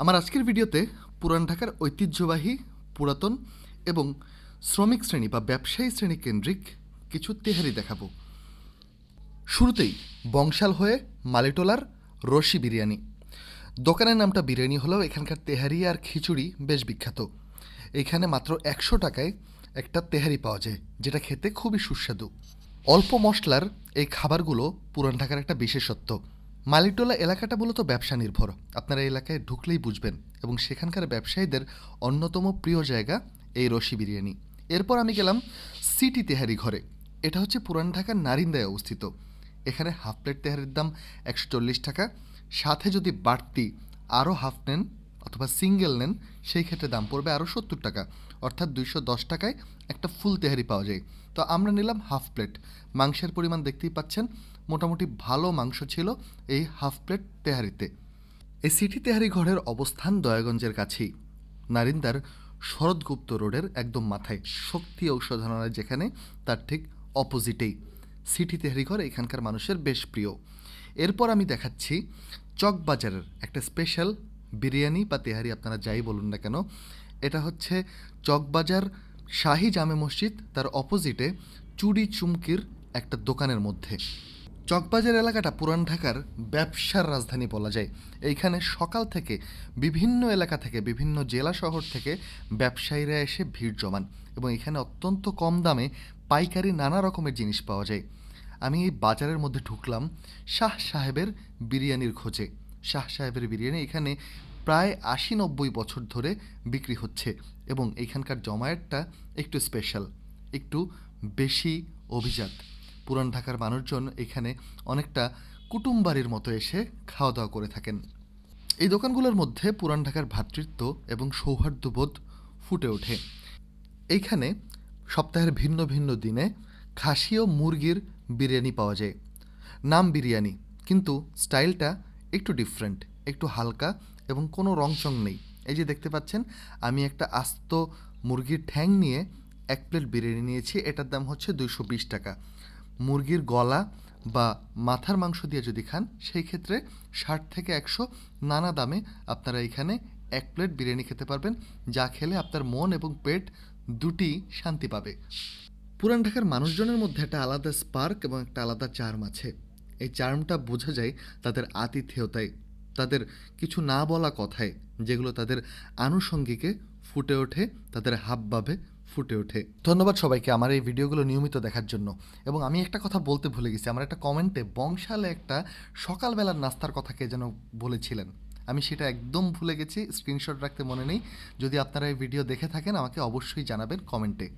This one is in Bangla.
আমার আজকের ভিডিওতে পুরান ঢাকার ঐতিহ্যবাহী, পুরাতন এবং শ্রমিক শ্রেণি বা ব্যবসায়ী শ্রেণি কেন্দ্রিক কিছু তেহারি দেখাবো। শুরুতেই বংশাল হয়ে মালিটোলার রশি বিরিয়ানি। দোকানের নামটা বিরিয়ানি হলেও এখানকার তেহারি আর খিচুড়ি বেশ বিখ্যাত। এখানে মাত্র একশো টাকায় একটা তেহারি পাওয়া যায়, যেটা খেতে খুবই সুস্বাদু। অল্প মশলার এই খাবারগুলো পুরান ঢাকার একটা বিশেষত্ব। মালিটোলা এলাকাটা মূলত ব্যবসা নির্ভর। আপনারা এলাকায় ঢুকলেই বুঝবেন এবং সেখানকার ব্যবসায়ীদের অন্যতম প্রিয় জায়গা এই রশি বিরিয়ানি। এরপর আমি গেলাম সিটি তেহারি ঘরে। এটা হচ্ছে পুরান ঢাকার নারিন্দায় অবস্থিত। এখানে হাফ প্লেট তেহারির দাম একশো চল্লিশ টাকা। সাথে যদি বাড়তি আরও হাফ নেন অথবা সিঙ্গেল নেন, সেই ক্ষেত্রে দাম পড়বে আরও সত্তর টাকা। অর্থাৎ দুইশো দশ টাকায় একটা ফুল তেহারি পাওয়া যায়। তো আমরা নিলাম হাফ প্লেট। মাংসের পরিমাণ দেখতেই পাচ্ছেন মোটামুটি ভালো মাংস ছিল এই হাফ প্লেট তেহারিতে। এই সিটি তেহারি ঘরের অবস্থান দয়াগঞ্জের কাছেই। নারিন্দার শরৎগুপ্ত রোডের একদম মাথায় শক্তি ঔষধালয় যেখানে তার ঠিক অপোজিটেই। সিটি তেহারি ঘর এখানকার মানুষের বেশ প্রিয়। এরপর আমি দেখাচ্ছি চকবাজারের একটা স্পেশাল বিরিয়ানি বা তেহারি আপনারা যাই বলুন না কেন। এটা হচ্ছে চকবাজার শাহি জামে মসজিদ, তার অপোজিটে চুড়ি চুমকির একটা দোকানের মধ্যে। চকবাজার এলাকাটা পুরান ঢাকার ব্যবসার রাজধানী বলা যায়। এইখানে সকাল থেকে বিভিন্ন এলাকা থেকে, বিভিন্ন জেলা শহর থেকে ব্যবসায়ীরা এসে ভিড় জমান এবং এখানে অত্যন্ত কম দামে পাইকারি নানা রকমের জিনিস পাওয়া যায়। আমি এই বাজারের মধ্যে ঢুকলাম শাহ সাহেবের বিরিয়ানির খোঁজে। শাহ সাহেবের বিরিয়ানি এখানে প্রায় আশি নব্বই বছর ধরে বিক্রি হচ্ছে এবং এখানকার জমায়েতটা একটু স্পেশাল একটু বেশি অভিজাত। পুরান ঢাকার মানুষজন এখানে অনেকটা কুটুমবাড়ির মতো এসে খাওয়া দাওয়া করে থাকেন। এই দোকানগুলোর মধ্যে পুরান ঢাকার ভ্রাতৃত্ব এবং সৌহার্দ্যবোধ ফুটে ওঠে। এইখানে সপ্তাহের ভিন্ন ভিন্ন দিনে খাসি ও মুরগির বিরিয়ানি পাওয়া যায়। নাম বিরিয়ানি, কিন্তু স্টাইলটা একটু ডিফারেন্ট একটু হালকা এবং কোনো রংচং নেই। এই যে দেখতে পাচ্ছেন, আমি একটা আস্ত মুরগির ঠ্যাং নিয়ে এক প্লেট বিরিয়ানি নিয়েছি, এটার দাম হচ্ছে দুইশো বিশ টাকা। মুরগির গলা বা মাথার মাংস দিয়ে যদি খান, সেই ক্ষেত্রে ষাট থেকে একশো নানা দামে আপনারা এখানে এক প্লেট বিরিয়ানি খেতে পারবেন, যা খেলে আপনার মন এবং পেট দুটি শান্তি পাবে। পুরান ঢাকার মানুষজনের মধ্যে একটা আলাদা স্পার্ক এবং একটা আলাদা চার্ম আছে। এই চার্মটা বোঝা যায় তাদের আতিথেয়তায়, তাদের কিছু না বলা কথায়, যেগুলো তাদের আনুষঙ্গিকে ফুটে ওঠে, তাদের হাবভাবে ফুটে ওঠে। ধন্যবাদ সবাইকে আমার এই ভিডিওগুলো নিয়মিত দেখার জন্য। এবং আমি একটা কথা বলতে ভুলে গেছি, আমার একটা কমেন্টে বংশালে একটা সকালবেলার নাস্তার কথাকে যেন বলেছিলেন। আমি সেটা একদম ভুলে গেছি স্ক্রিনশট রাখতে মনে নেই। যদি আপনারা এই ভিডিও দেখে থাকেন, আমাকে অবশ্যই জানাবেন কমেন্টে।